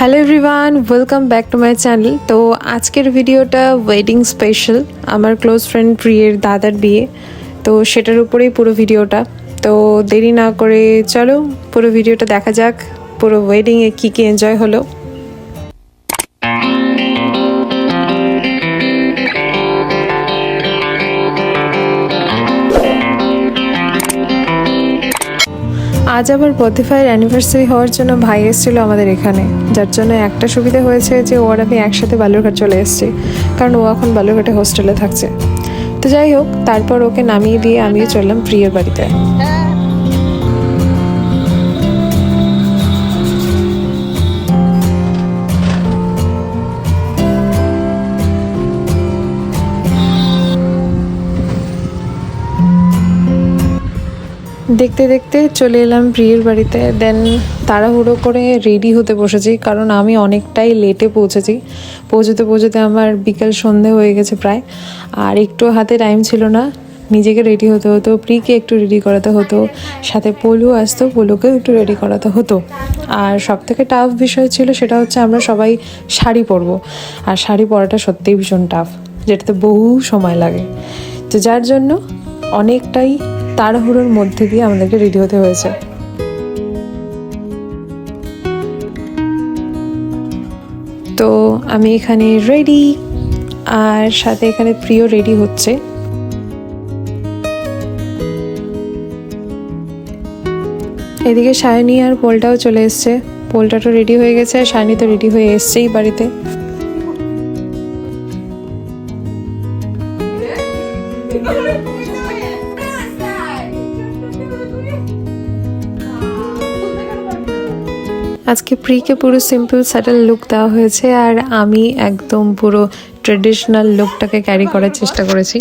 Hello everyone welcome back to my channel তো আজকের ভিডিওটা ওয়েডিং স্পেশাল আমার ক্লোজ ফ্রেন্ড প্রিয়ের দাদার বিয়ে। তো সেটার উপরেই পুরো ভিডিওটা। তো দেরি না করে চলো পুরো ভিডিওটা দেখা যাক, পুরো ওয়েডিংয়ে কী কী এনজয় হলো। আজ আবার পথিফায়ের অ্যানিভার্সারি হওয়ার জন্য ভাই এসেছিল আমাদের এখানে, যার জন্য একটা সুবিধা হয়েছে যে ওর আমি একসাথে বালুরঘাট চলে এসেছি, কারণ ও এখন বালুরঘাটে হোস্টেলে থাকছে। তো যাই হোক, তারপর ওকে নামিয়ে দিয়ে আমিও চললাম প্রিয়ের বাড়িতে। দেখতে দেখতে চলে এলাম প্রিয়ের বাড়িতে। দেন তাড়াহুড়ো করে রেডি হতে বসেছি, কারণ আমি অনেকটাই লেটে পৌঁছেছি। পৌঁছতে পৌঁছতে আমার বিকেল সন্ধে হয়ে গেছে প্রায়। আর একটু হাতে টাইম ছিল না, নিজেকে রেডি হতে হতো, প্রিকে একটু রেডি করাতে হতো, সাথে পোলু আসতো, পোলুকেও একটু রেডি করাতে হতো। আর সব থেকে টাফ বিষয় ছিল সেটা হচ্ছে আমরা সবাই শাড়ি পরবো। আর শাড়ি পরাটা সত্যিই ভীষণ টাফ যেটাতে বহু সময় লাগে। তো যার জন্য অনেকটাই তাড়াহুড়োর মধ্যে দিয়ে আমাদেরকে রেডি হতে হয়েছে। তো আমি এখানে রেডি আর সাথে এখানে প্রিয় রেডি হচ্ছে। এদিকে সায়নী আর পোলটাও চলে এসছে। পোলটা তো রেডি হয়ে গেছে, আর সায়নী তো রেডি হয়ে এসছেই বাড়িতে। আজকে প্রিকে পুরো সিম্পল স্যাটেল লুক দেওয়া হয়েছে আর আমি একদম পুরো ট্রেডিশনাল লুকটাকে ক্যারি করার চেষ্টা করেছি।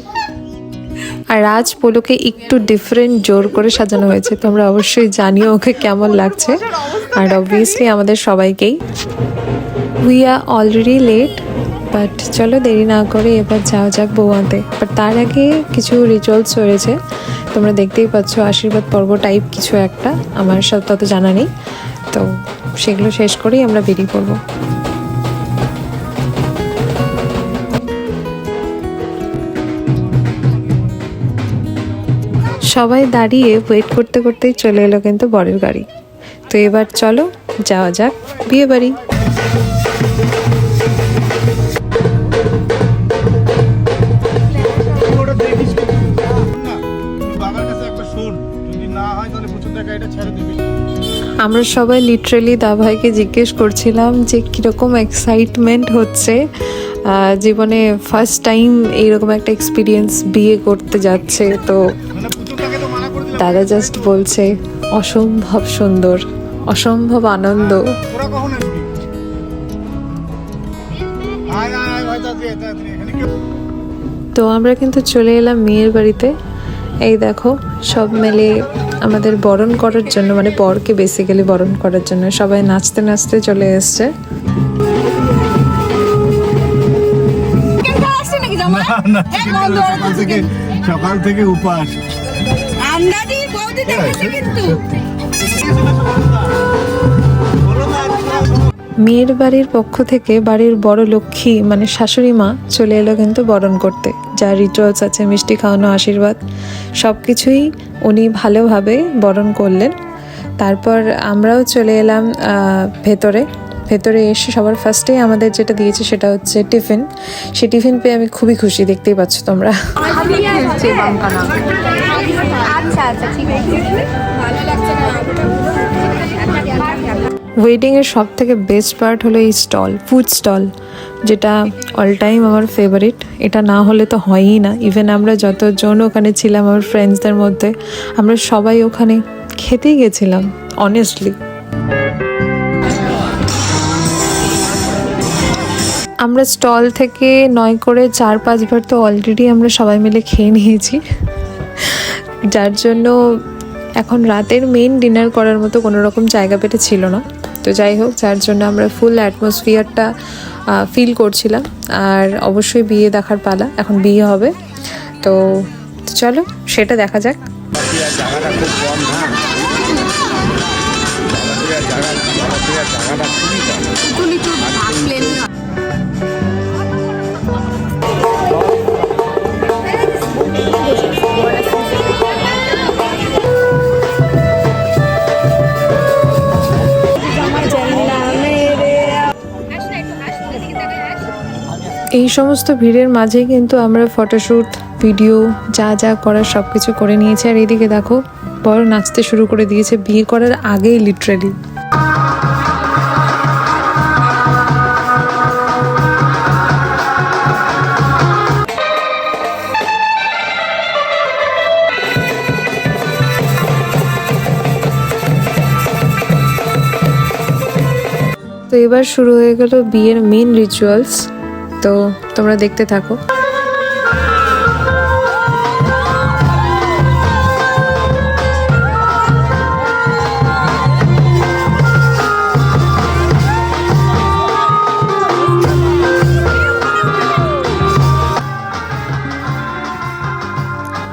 আর আজ পোলোকে একটু ডিফারেন্ট জোর করে সাজানো হয়েছে। তোমরা অবশ্যই জানিও ওকে কেমন লাগছে। আর অবভিয়াসলি আমাদের সবাইকেই। We are already late but চলো দেরি না করে এবার যাওয়া যাক আনতে বাট তার আগে কিছু রিচুয়ালস রয়েছে। তোমরা দেখতেই পাচ্ছ, আশীর্বাদ পর্ব টাইপ কিছু একটা। আমার সাথে তত জানা নেই। তো সেগুলো শেষ করেই আমরা বেরিয়ে পড়ব। সবাই দাঁড়িয়ে ওয়েট করতে করতেই চলে এলো কিন্তু বরের গাড়ি। তো এবার চলো, যাওয়া যাক, বিয়ে বাড়ি। আমরা সবাই লিটারেলি দাভাইকে জিজ্ঞেস করছিলাম যে কীরকম এক্সাইটমেন্ট হচ্ছে জীবনে ফার্স্ট টাইম এইরকম একটা এক্সপিরিয়েন্স বিয়ে করতে যাচ্ছে। তো দাদা জাস্ট বলছে, অসম্ভব সুন্দর, অসম্ভব আনন্দ। তো আমরা কিন্তু চলে এলাম মেয়ের বাড়িতে। এই দেখো, সব মেলে আমাদের বরণ করার জন্য মানে বরকে বেসিক্যালি বরণ করার জন্য সবাই নাচতে নাচতে চলে এসছে সকাল থেকে chicken। সকাল থেকে উপাস আমরা কিন্তু মেয়ের বাড়ির পক্ষ থেকে বাড়ির বড় লক্ষ্মী মানে শাশুড়ি মা চলে এলো কিন্তু বরণ করতে। যা রিচুয়ালস আছে, মিষ্টি খাওয়ানো, আশীর্বাদ সব কিছুই উনি ভালোভাবে বরণ করলেন। তারপর আমরাও চলে এলাম ভেতরে। ভেতরে এসে সবার ফার্স্টেই আমাদের যেটা দিয়েছে সেটা হচ্ছে টিফিন। সে টিফিন পেয়ে আমি খুবই খুশি, দেখতেই পাচ্ছ তোমরা। আচ্ছা আচ্ছা ঠিক আছে। ভালো লাগছে না ওয়েডিংয়ের সব থেকে বেস্ট পার্ট হলো এই স্টল ফুড স্টল যেটা অল টাইম আমার ফেভারিট এটা না হলে তো হয়ই না। ইভেন আমরা যতজন ওখানে ছিলাম, আমার ফ্রেন্ডসদের মধ্যে, আমরা সবাই ওখানে খেতেই গেছিলাম অনেস্টলি আমরা স্টল থেকে নয় করে চার পাঁচবার তো অলরেডি আমরা সবাই মিলে খেয়ে নিয়েছি। যার জন্য এখন রাতের মেইন ডিনার করার মতো কোনো রকম জায়গা পেটে ছিল না। তো যাই হোক, যার জন্য আমরা ফুল অ্যাটমসফিয়ারটা ফিল করছিলাম। আর অবশ্যই বিয়ে দেখার পালা, এখন বিয়ে হবে। তো চলো, সেটা দেখা যাক। জায়গাটা এই সমস্ত ভিড়ের মাঝেই কিন্তু আমরা ফটোশ্যুট ভিডিও, যা যা করার সব কিছু করে নিয়েছি। আর এদিকে দেখো বড় নাচতে শুরু করে দিয়েছে, বিয়ে করার আগেই লিটারেলি তো এবার শুরু হয়ে গেল বিয়ের মেন রিচুয়ালস তো তোমরা দেখতে থাকো।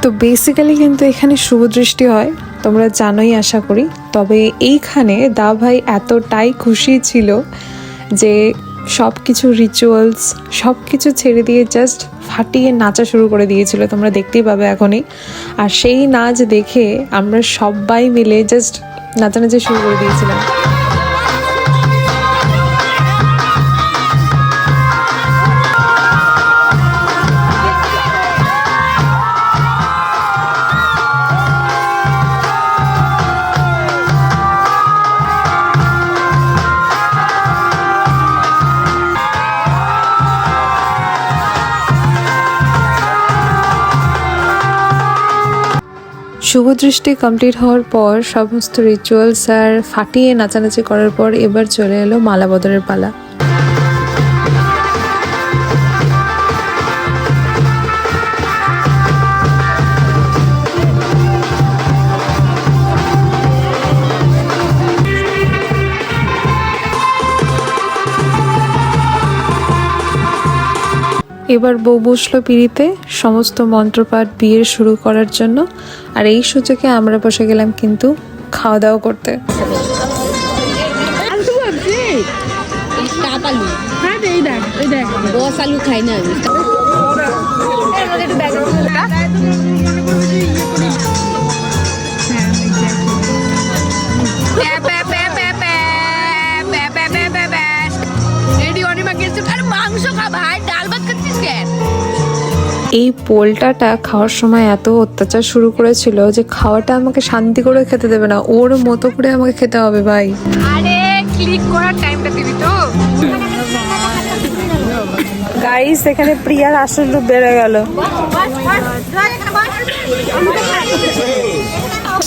তো বেসিক্যালি কিন্তু এখানে শুভ দৃষ্টি হয়, তোমরা জানোই আশা করি। তবে এইখানে দা ভাই এতটাই খুশি ছিল যে সব কিছু রিচুয়ালস সব কিছু ছেড়ে দিয়ে জাস্ট ফাটিয়ে নাচা শুরু করে দিয়েছিল, তোমরা দেখতেই পাবে এখনই। আর সেই নাচ দেখে আমরা সবাই মিলে জাস্ট নাচানাচি শুরু করে দিয়েছিলাম। শুভ দৃষ্টি কমপ্লিট হওয়ার পর সমস্ত রিচুয়ালস আর ফাটিয়ে নাচানাচি করার পর এবার চলে এলো মালা বদলের পালা। এবার বউ বসল পিড়িতে সমস্ত মন্ত্রপাঠ বিয়ের শুরু করার জন্য আর এই সুযোগে আমরা বসে গেলাম কিন্তু খাওয়া দাওয়া করতে কাপ আলু বস আলু খাই না আমি মাংস খা ভাই ডাল এই পোলটাটা খাওয়ার সময় এত অত্যাচার শুরু করেছিল যে খাওয়াটা আমাকে শান্তি করে খেতে দেবে না। ওর মতো করে আমাকে খেতে হবে ভাই। আরে ক্লিক করার টাইমটা দিবি তো। গাইস এখানে প্রিয়ার আসল রূপ বেড়ে গেল।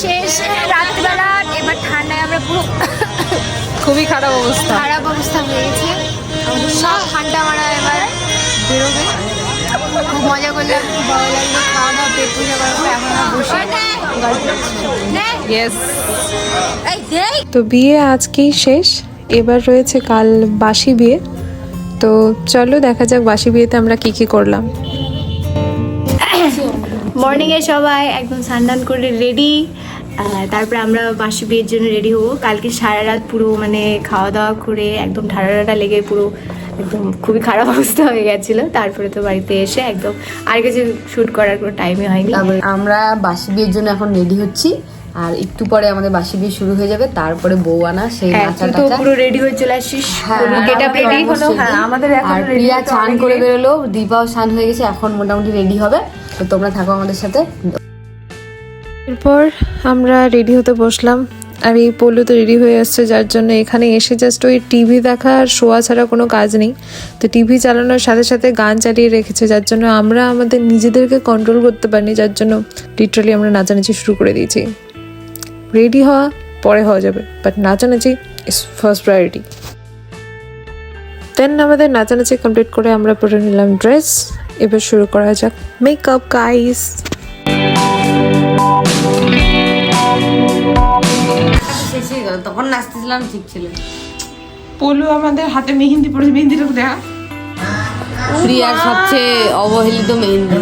শেষ রাত্রিবেলা এবার ঠান্ডায় আমরা পুরো খুবই খারাপ অবস্থা। খারাপ অবস্থা হয়ে গেছে। সব ঠান্ডা মারা এবার বেরোবে। খুব মজা করলাম। খুব ভালো লাগল খাওয়া দাওয়া পেট পুজো করার এখন বসে গল্প করছি। ইয়েস এই দেখ। তো বিয়ে আজকেই শেষ। এবার রয়েছে কাল বাসি বিয়ে। তো চলো দেখা যাক বাসি বিয়েতে আমরা কি কি করলাম। মর্নিংয়ে সবাই একদম স্নান করে রেডি তারপরে আমরা বাসি বিয়ের জন্য রেডি হব। কালকে সারা রাত পুরো মানে খাওয়া দাওয়া করে একদম ঠাড়াটা লেগে পুরো একদম খুবই খারাপ অবস্থা হয়ে গেছিল। তারপরে তো বাড়িতে এসে একদম আর কিছু শ্যুট করার কোনো টাইমই হয়নি। আমরা বাসি বিয়ের জন্য এখন রেডি হচ্ছি। আর একটু পরে আমাদের বাসি বিয়ে শুরু হয়ে যাবে। তারপরে বউ আনা সেই হ্যাঁ নাচা তো পুরো রেডি হয়ে চলে আসিস। হ্যাঁ, রেডি হলো হ্যাঁ, আমাদের আর প্রিয়া চান করে বেরোলো দীপাও স্নান হয়ে গেছে এখন মোটামুটি রেডি হবে। তো তোমরা থাকো আমাদের সাথে। এরপর আমরা রেডি হতে বসলাম। আর এই পল্লু তো রেডি হয়ে আসছে, যার জন্য এখানে এসে জাস্ট ওই টিভি দেখা আর শোয়া ছাড়া কোনো কাজ নেই। তো টিভি চালানোর সাথে সাথে গান চালিয়ে রেখেছে, যার জন্য আমরা আমাদের নিজেদেরকে কন্ট্রোল করতে পারিনি, যার জন্য লিটারালি আমরা নাচানাচি শুরু করে দিয়েছি। রেডি হওয়া পরে হওয়া যাবে বাট নাচানাচি ইস ফার্স্ট প্রায়োরিটি দেন আমাদের নাচানাচি কমপ্লিট করে আমরা পরে নিলাম ড্রেস এবার শুরু করা যাক। মেকআপ গাইস শেষ হয়ে গেল তখন নাচতেছিলাম ঠিক ছিল। পলু আমাদের হাতে মেহেন্দি পড়েছে মেহেন্দিটা দেখা। প্রিয়ার সবচেয়ে অবহেলিত মেহেন্দি।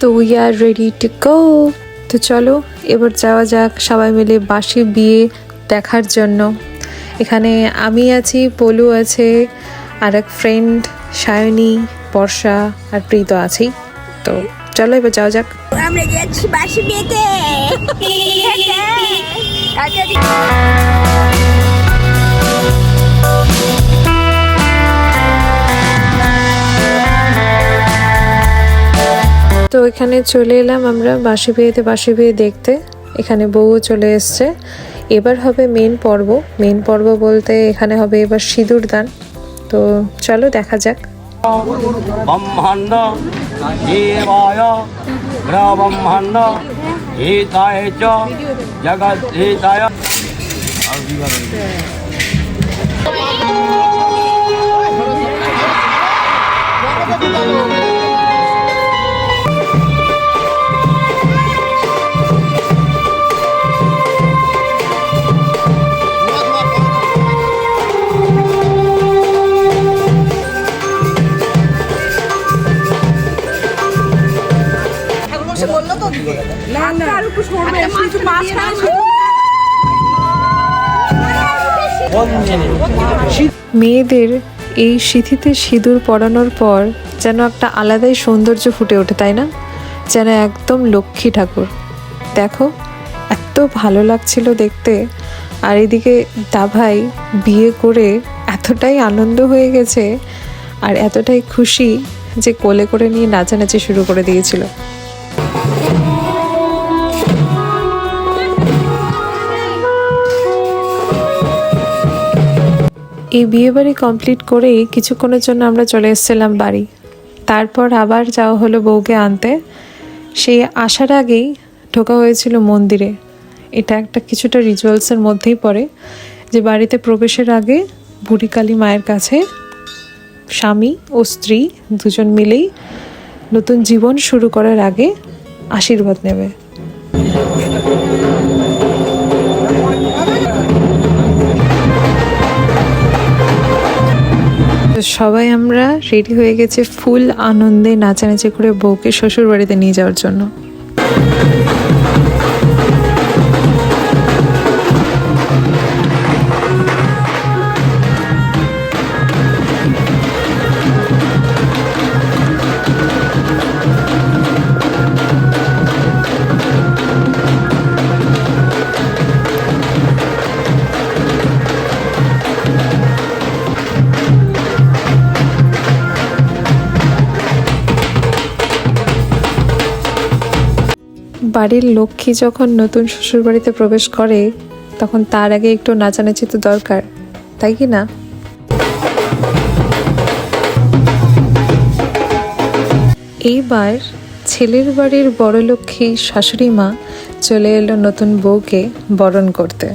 তো we are ready to go তো চলো এবার যাওয়া যাক সবাই মিলে বাসি বিয়ে দেখার জন্য। এখানে আমি আছি পলু আছে আর এক ফ্রেন্ড সায়নী বর্ষা আর প্রীত আছেই। তো চলো এবার যাওয়া যাক। আমরা যাচ্ছি বাসি বিয়েতে। তো এখানে চলে এলাম আমরা বাসি বিয়েতে বাসি বিয়ে দেখতে। এখানে বউ চলে এসছে। এবার হবে মেন পর্ব। মেন পর্ব বলতে এখানে হবে এবার সিঁদুর দান। তো চলো দেখা যাক। ব্রহ্মাণ্ড জগৎ মেয়েদের এই সিঁথিতে সিঁদুর পরানোর পর যেন একটা আলাদাই সৌন্দর্য ফুটে ওঠে তাই না? যেন একদম লক্ষ্মী ঠাকুর। দেখো এত ভালো লাগছিল দেখতে। আর এদিকে দাভাই বিয়ে করে এতটাই আনন্দ হয়ে গেছে আর এতটাই খুশি যে কোলে করে নিয়ে নাচানাচি শুরু করে দিয়েছিল। এই বিয়ে বাড়ি কমপ্লিট করেই কিছুক্ষণের জন্য আমরা চলে এসেছিলাম বাড়ি। তারপর আবার যাওয়া হলো বউকে আনতে। সেই আসার আগেই ঢোকা হয়েছিল মন্দিরে। এটা একটা কিছুটা রিচুয়ালসের মধ্যেই পড়ে যে বাড়িতে প্রবেশের আগে বুড়িকালী মায়ের কাছে স্বামী ও স্ত্রী দুজন মিলেই নতুন জীবন শুরু করার আগে আশীর্বাদ নেবে। সবাই আমরা রেডি হয়ে গেছে ফুল আনন্দে নাচানাচি করে বউকে শ্বশুর বাড়িতে নিয়ে যাওয়ার জন্য। বাড়ির লক্ষ্মী যখন নতুন শ্বশুরবাড়িতে প্রবেশ করে, তখন তার আগে একটু নাচানাচি তো দরকার, তাই কি না? এইবার ছেলের বাড়ির বড় লক্ষ্মী শাশুড়ি মা চলে এলো নতুন বউকে বরণ করতে।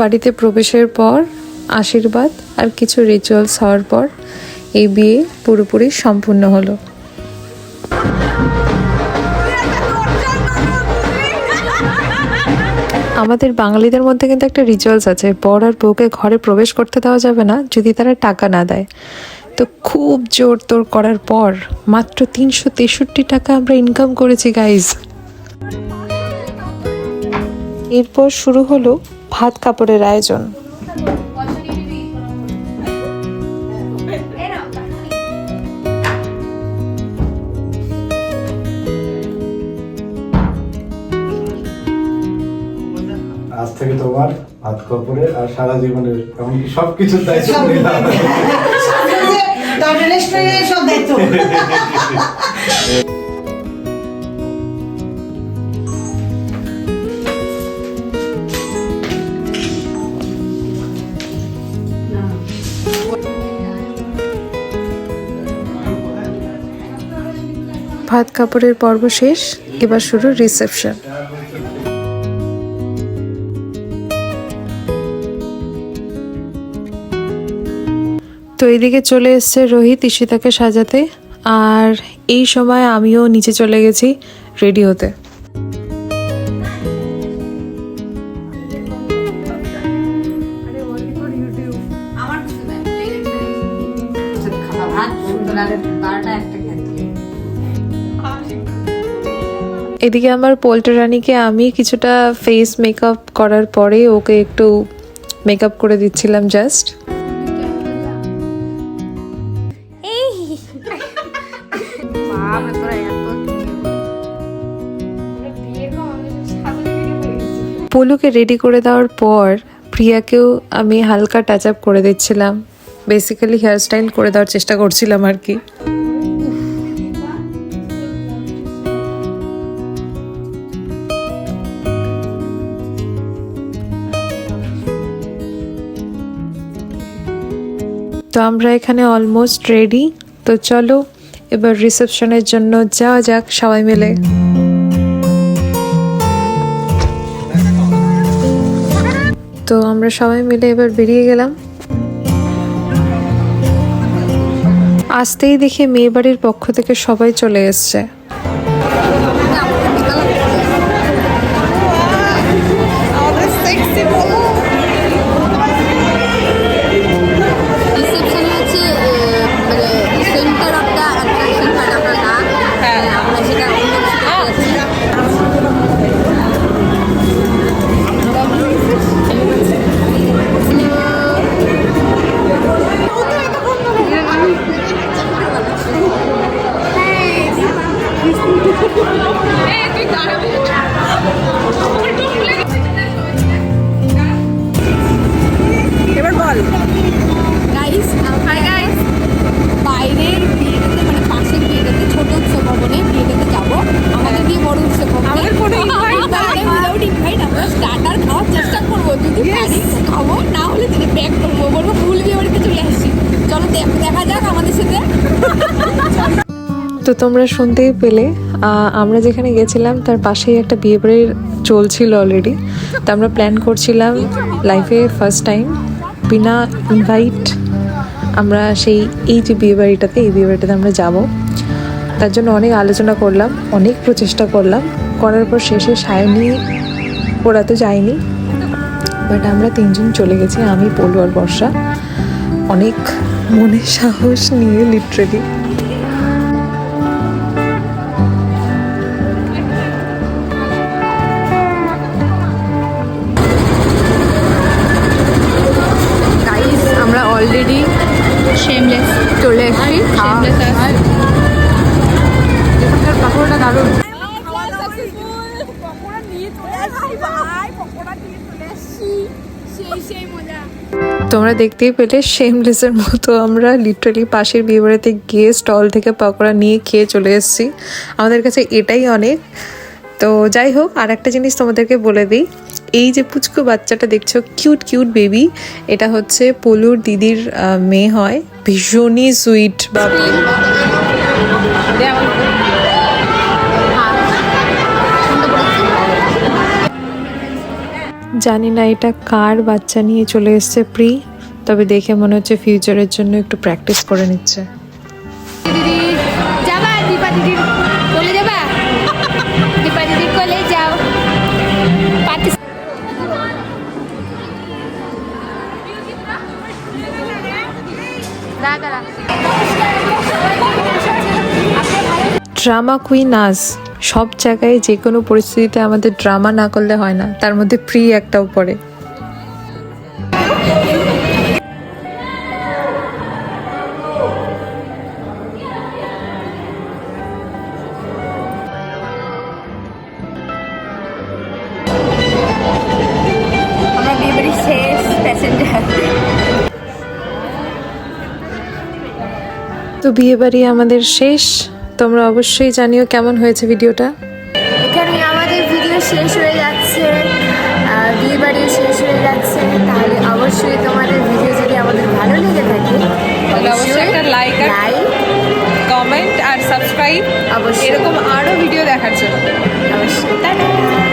বাড়িতে প্রবেশের পর, আশীর্বাদ আর কিছু রিচুয়ালস হওয়ার পর, এই বিয়ে পুরোপুরি সম্পূর্ণ হলো। আমাদের বাঙালিদের মধ্যে কিন্তু একটা রিচুয়ালস আছে, বর আর বউকে ঘরে প্রবেশ করতে দেওয়া যাবে না যদি তারা টাকা না দেয়। তো খুব জোর তোর করার পর মাত্র তিনশো তেষট্টি টাকা আমরা ইনকাম করেছি গাইজ এরপর শুরু হলো ভাত কাপড়ের আয়োজন। আজ থেকে তোমার হাত কাপড়ের আর সারা জীবনের এমনকি সবকিছুর দায়িত্ব সব দায়িত্ব। ভাত কাপড়ের পর্ব শেষ, এবার শুরু রিসেপশন তো এইদিকে চলে এসছে রোহিত ঈশিতাকে সাজাতে, আর এই সময় আমিও নিচে চলে গেছি রেডি হতে। এদিকে আমার পোল্ট্রি রানীকে আমি কিছুটা ফেস মেকআপ করার পরে ওকে একটু মেকআপ করে দিচ্ছিলাম জাস্ট পলুকে রেডি করে দেওয়ার পর প্রিয়াকেও আমি হালকা টাচ আপ করে দিচ্ছিলাম। বেসিক্যালি হেয়ার স্টাইল করে দেওয়ার চেষ্টা করছিলাম আর কি। তো আমরা এখানে অলমোস্ট রেডি তো চলো, এবার রিসেপশনের জন্য যাওয়া যাক সবাই মিলে। তো আমরা সবাই মিলে এবার বেরিয়ে গেলাম। আসতেই দেখে মেয়ে বাড়ির পক্ষ থেকে সবাই চলে এসছে। তোমরা শুনতেই পেলে আমরা যেখানে গেছিলাম তার পাশেই একটা বিয়ে বাড়ির চলছিল অলরেডি তো আমরা প্ল্যান করছিলাম লাইফে ফার্স্ট টাইম বিনা ইনভাইট আমরা সেই, এই যে বিয়ে বাড়িটাতে, এই বিয়ে বাড়িটাতে আমরা যাব। তার জন্য অনেক আলোচনা করলাম, অনেক প্রচেষ্টা করলাম। করার পর শেষে সায়নী, ওরা তো যায়নি। বাট আমরা তিনজন চলে গেছি, আমি, পলু আর বর্ষা। অনেক মনে সাহস নিয়ে লিটারেলি তোমরা দেখতেই পেলে শেমলেসের মতো আমরা লিটারালি পাশের বিয়েবাড়িতে গিয়ে স্টল থেকে পকোড়া নিয়ে খেয়ে চলে এসেছি। আমাদের কাছে এটাই অনেক। তো যাই হোক আর একটা জিনিস তোমাদেরকে বলে দিই। এই যে পুচকু বাচ্চাটা দেখছ কিউট কিউট বেবি এটা হচ্ছে পলুর দিদির মেয়ে হয়। ভীষণই সুইট বা জানি না এটা কার বাচ্চা নিয়ে চলে এসছে প্রি, তবে দেখে মনে হচ্ছে ফিউচারের জন্য একটু প্র্যাকটিস করে নিচ্ছে। দিদি ড্রামা কুইন আস সব জায়গায় যে কোনো পরিস্থিতিতে আমাদের ড্রামা না করলে হয় না তার মধ্যে প্রি একটাও পড়ে। তো বিয়ে বাড়ি আমাদের শেষ। তোমরা অবশ্যই জানিও কেমন হয়েছে ভিডিওটা। এখানে আমাদের ভিডিও শেষ হয়ে যাচ্ছে বিয়ে বাড়ি শেষ হয়ে যাচ্ছে তাহলে অবশ্যই তোমাদের ভিডিও যদি আমাদের ভালো লেগে থাকে তাহলে অবশ্যই একটা লাইক আর- লাইক কমেন্ট আর সাবস্ক্রাইব অবশ্যই। এরকম আরও ভিডিও দেখার জন্য। অবশ্যই।